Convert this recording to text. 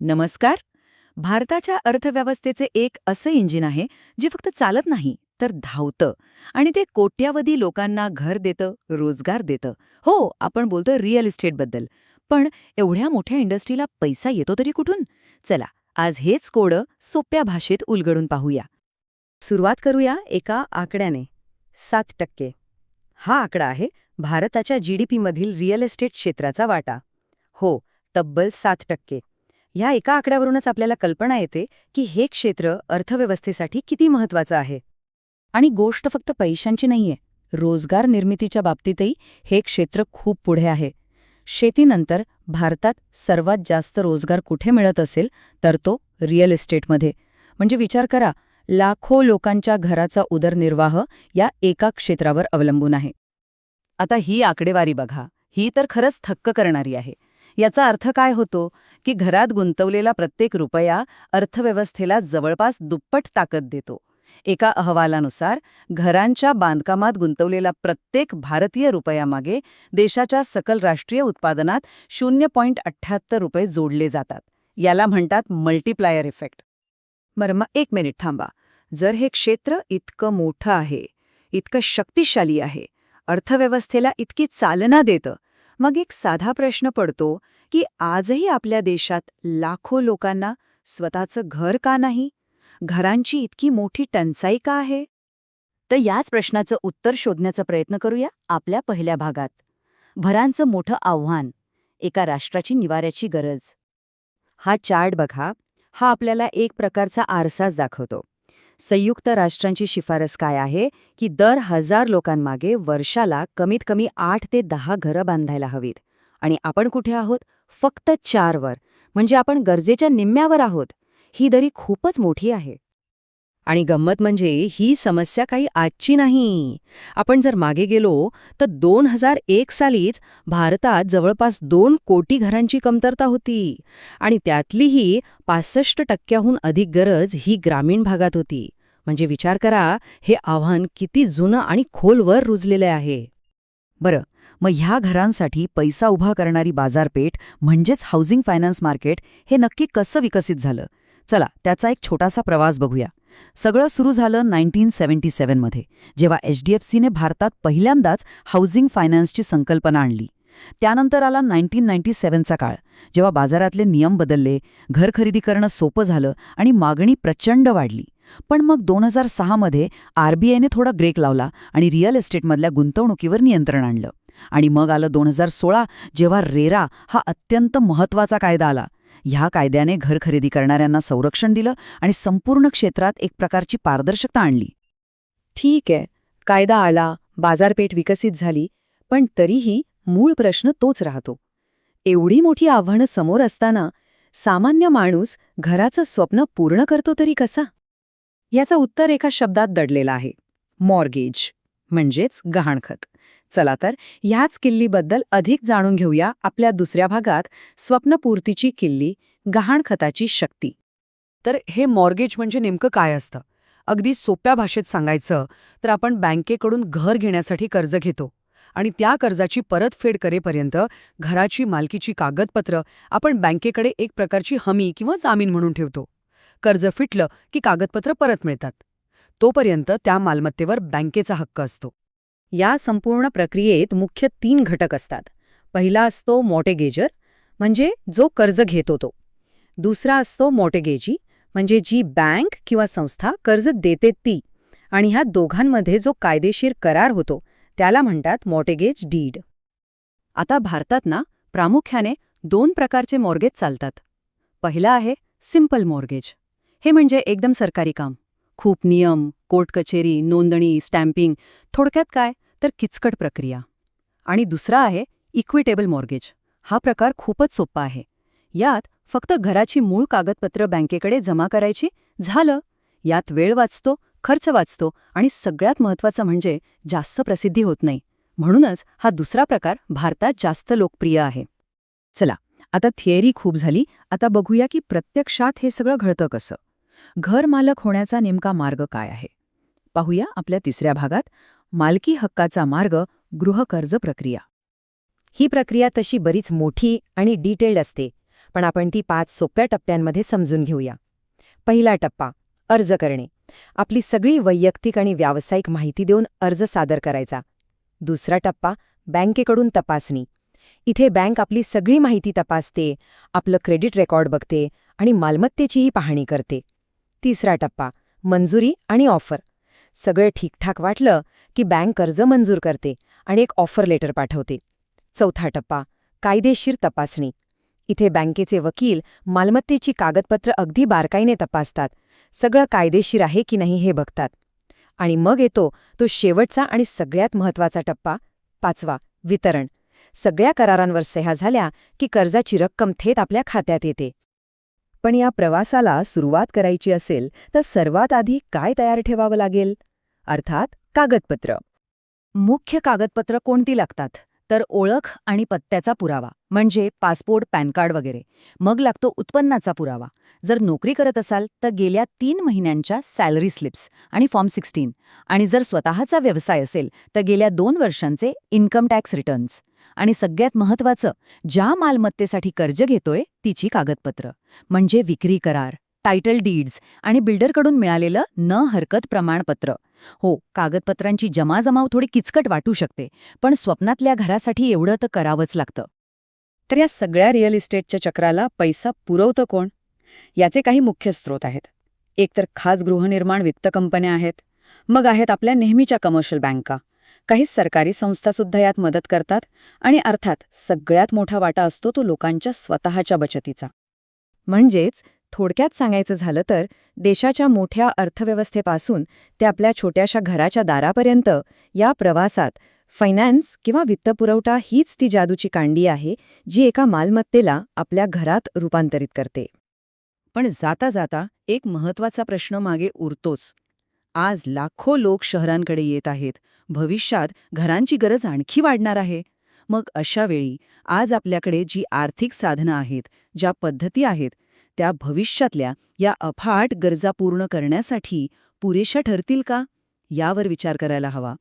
नमस्कार. भारताच्या अर्थव्यवस्थेचे एक असं इंजिन आहे जे फक्त चालत नाही तर धावतं आणि ते कोट्यावधी लोकांना घर देतं रोजगार देतं. हो आपण बोलतो रिअल इस्टेटबद्दल पण एवढ्या मोठ्या इंडस्ट्रीला पैसा येतो तरी कुठून? चला आज हेच कोडं सोप्या भाषेत उलगडून पाहूया. सुरुवात करूया एका आकड्याने. सात टक्के. हा आकडा आहे भारताच्या जी डी पीमधील रिअल इस्टेट क्षेत्राचा वाटा. हो तब्बल सात टक्के. ह्या एका आकड्यावरूनच आपल्याला कल्पना येते की हे क्षेत्र अर्थव्यवस्थेसाठी किती महत्वाचं आहे. आणि गोष्ट फक्त पैशांची नाहीये. रोजगार निर्मितीच्या बाबतीतही हे क्षेत्र खूप पुढे आहे. शेतीनंतर भारतात सर्वात जास्त रोजगार कुठे मिळत असेल तर तो रिअल इस्टेटमध्ये. म्हणजे विचार करा लाखो लोकांच्या घराचा उदरनिर्वाह या एका क्षेत्रावर अवलंबून आहे. आता ही आकडेवारी बघा. ही तर खरंच थक्क करणारी आहे. याचा अर्थ काय होतो? की घरात गुंतवलेला प्रत्येक रुपया अर्थव्यवस्थेला जवळपास दुप्पट ताकद देतो. एका अहवालानुसार घरांच्या बांधकामात गुंतवलेला प्रत्येक भारतीय रुपयामागे देशाच्या सकल राष्ट्रीय उत्पादनात शून्य पॉईंट अठ्ठ्याहत्तर रुपये जोडले जातात. याला म्हणतात मल्टीप्लायर इफेक्ट मर्म एक मिनिट थांबा. जर हे क्षेत्र इतकं मोठं आहे इतकं शक्तिशाली आहे अर्थव्यवस्थेला इतकी चालना देतं मग एक साधा प्रश्न पडतो की आजही आपल्या देशात लाखो लोकांना स्वतःचं घर का नाही? घरांची इतकी मोठी टंचाई का आहे? तर याच प्रश्नाचं उत्तर शोधण्याचा प्रयत्न करूया आपल्या पहिल्या भागात. भरांचं मोठं आव्हान एका राष्ट्राची निवाऱ्याची गरज. हा चार्ट बघा. हा आपल्याला एक प्रकारचा आरसाच दाखवतो. संयुक्त राष्ट्रांची शिफारस काय आहे? की दर हजार लोकांमागे वर्षाला कमीत कमी आठ ते दहा घरं बांधायला हवीत. आणि आपण कुठे आहोत? फक्त चारवर. म्हणजे आपण गरजेच्या निम्म्यावर आहोत. ही दरी खूपच मोठी आहे. आणि गंमत म्हणजे ही समस्या काही आजची नाही. आपण जर मागे गेलो तर दोन हजार एक सालीच भारतात जवळपास दोन कोटी घरांची कमतरता होती आणि त्यातलीही पासष्ट टक्क्याहून अधिक गरज ही ग्रामीण भागात होती. म्हणजे विचार करा हे आव्हान किती जुनं आणि खोलवर रुजलेलं आहे. बरं मग ह्या घरांसाठी पैसा उभा करणारी बाजारपेठ म्हणजेच हाऊसिंग फायनान्स मार्केट हे नक्की कसं विकसित झालं? चला त्याचा एक छोटासा प्रवास बघूया. सगळं सुरू झालं नाईन्टीन सेव्हन्टी सेव्हनमध्ये जेव्हा एचडीएफसीने भारतात पहिल्यांदाच हाऊसिंग फायनान्सची संकल्पना आणली. त्यानंतर आला नाईन्टीन नाईन्टी सेव्हनचा काळ जेव्हा बाजारातले नियम बदलले घर खरेदी करणं सोपं झालं आणि मागणी प्रचंड वाढली. पण मग दोन हजार सहामध्ये आरबीआयने थोडा ब्रेक लावला आणि रिअल इस्टेटमधल्या गुंतवणुकीवर नियंत्रण आणलं. आणि मग आलं दोन हजार सोळा जेव्हा रेरा हा अत्यंत महत्त्वाचा कायदा आला. ह्या कायद्याने घर खरेदी करणाऱ्यांना संरक्षण दिलं आणि संपूर्ण क्षेत्रात एक प्रकारची पारदर्शकता आणली. ठीक आहे. कायदा आला बाजारपेठ विकसित झाली पण तरीही मूळ प्रश्न तोच राहतो. एवढी मोठी आव्हानं समोर असताना सामान्य माणूस घराचं स्वप्न पूर्ण करतो तरी कसा? याचं उत्तर एका शब्दात दडलेलं आहे. मॉर्गेज म्हणजेच गहाणखत. चला तर ह्याच किल्लीबद्दल अधिक जाणून घेऊया आपल्या दुसऱ्या भागात स्वप्नपूर्तीची किल्ली गहाणखताची शक्ती. तर हे मॉर्गेज म्हणजे नेमकं काय असतं? अगदी सोप्या भाषेत सांगायचं तर आपण बँकेकडून घर घेण्यासाठी कर्ज घेतो आणि त्या कर्जाची परतफेड करेपर्यंत घराची मालकीची कागदपत्र आपण बँकेकडे एक प्रकारची हमी किंवा जामीन म्हणून ठेवतो. कर्ज फिटलं की कागदपत्र परत मिळतात. तोपर्यंत त्या मालमत्तेवर बँकेचा हक्क असतो. या संपूर्ण प्रक्रियेत मुख्य तीन घटक असतात. पहिला असतो मॉटेगेजर म्हणजे जो कर्ज घेतो तो. दुसरा असतो मॉटेगेजी म्हणजे जी बँक किंवा संस्था कर्ज देते ती आणि ह्या दोघांमध्ये जो कायदेशीर करार होतो त्याला म्हणतात मॉटेगेज डीड आता भारतात ना प्रामुख्याने दोन प्रकारचे मॉर्गेज चालतात. पहिला आहे सिंपल मॉर्गेज हे म्हणजे एकदम सरकारी काम. खूप नियम कोर्ट कचेरी नोंदणी स्टॅम्पिंग थोडक्यात काय? तर किचकट प्रक्रिया. आणि दुसरा आहे इक्विटेबल मॉर्गेज हा प्रकार खूपच सोपा आहे. यात फक्त घराची मूळ कागदपत्र बँकेकडे जमा करायची? झालं. यात वेळ वाचतो खर्च वाचतो आणि सगळ्यात महत्त्वाचं म्हणजे जास्त प्रसिद्धी होत नाही. म्हणूनच हा दुसरा प्रकार भारतात जास्त लोकप्रिय आहे. चला आता थिअरी खूप झाली. आता बघूया की प्रत्यक्षात हे सगळं घडतं कसं. घरमालक होण्याचा नेमका मार्ग काय आहे? पाहूया आपल्या तिसऱ्या भागात मालकी हक्काचा मार्ग गृहकर्ज प्रक्रिया. ही प्रक्रिया तशी बरीच मोठी आणि डिटेल्ड असते पण आपण ती पाच सोप्या टप्प्यांमध्ये समजून घेऊया. पहिला टप्पा अर्ज करणे. आपली सगळी वैयक्तिक आणि व्यावसायिक माहिती देऊन अर्ज सादर करायचा. दुसरा टप्पा बँकेकडून तपासणी. इथे बँक आपली सगळी माहिती तपासते आपलं क्रेडिट रेकॉर्ड बघते आणि मालमत्तेचीही पाहणी करते. तिसरा टप्पा मंजुरी आणि ऑफर. सगळे ठीकठाक वाटलं की बँक कर्ज मंजूर करते आणि एक ऑफर लेटर पाठवते. चौथा टप्पा कायदेशीर तपासणी. इथे बँकेचे वकील मालमत्तेची कागदपत्र अगदी बारकाईने तपासतात सगळं कायदेशीर आहे की नाही हे बघतात. आणि मग येतो तो शेवटचा आणि सगळ्यात महत्त्वाचा टप्पा पाचवा वितरण. सगळ्या करारांवर सह्या झाल्या की कर्जाची रक्कम थेट आपल्या खात्यात येते. पण या प्रवासाला सुरुवात करायची असेल तर सर्वात आधी काय तयार ठेवावं लागेल? अर्थात कागदपत्र. मुख्य कागदपत्र कोणती लागतात? तर ओळख आणि पत्त्याचा पुरावा म्हणजे पासपोर्ट पॅन कार्ड वगैरे. मग लागतो उत्पन्नाचा पुरावा. जर नोकरी करत असाल तर गेल्या तीन महिन्यांच्या सॅलरी स्लिप्स आणि फॉर्म सिक्स्टीन. आणि जर स्वतःचा व्यवसाय असेल तर गेल्या दोन वर्षांचे इन्कम टॅक्स रिटर्न्स. आणि सगळ्यात महत्त्वाचं ज्या मालमत्तेसाठी कर्ज घेतोय तिची कागदपत्र. म्हणजे विक्री करार टायटल डीड्स आणि बिल्डरकडून मिळालेलं न हरकत प्रमाणपत्र. हो कागदपत्रांची जमाजमाव थोडी किचकट वाटू शकते पण स्वप्नातल्या घरासाठी एवढं तर करावंच लागतं. तर या सगळ्या रिअल इस्टेटच्या चक्राला पैसा पुरवतं कोण? याचे काही मुख्य स्रोत आहेत. एकतर खास गृहनिर्माण वित्त कंपन्या आहेत मग आहेत आपल्या नेहमीच्या कमर्शियल बँका काही सरकारी संस्थासुद्धा यात मदत करतात आणि अर्थात सगळ्यात मोठा वाटा असतो तो लोकांच्या स्वतःच्या बचतीचा. म्हणजेच थोडक्यात सांगायचं झालं तर देशाच्या मोठ्या अर्थव्यवस्थेपासून ते आपल्या छोट्याशा घराच्या दारापर्यंत या प्रवासात फायनान्स किंवा वित्तपुरवठा हीच ती जादूची कांडी आहे जी एका मालमत्तेला आपल्या घरात रूपांतरित करते. पण जाता जाता एक महत्त्वाचा प्रश्न मागे उरतोच. आज लाखो लोक शहरांकडे येत आहेत. भविष्यात घरांची गरज आणखी वाढणार आहे. मग अशा वेळी आज आपल्याकडे जी आर्थिक साधनं आहेत ज्या पद्धती आहेत त्या भविष्यातल्या या अफाट गरजा पूर्ण करण्यासाठी पुरेशा ठरतील का? यावर विचार करायला हवा.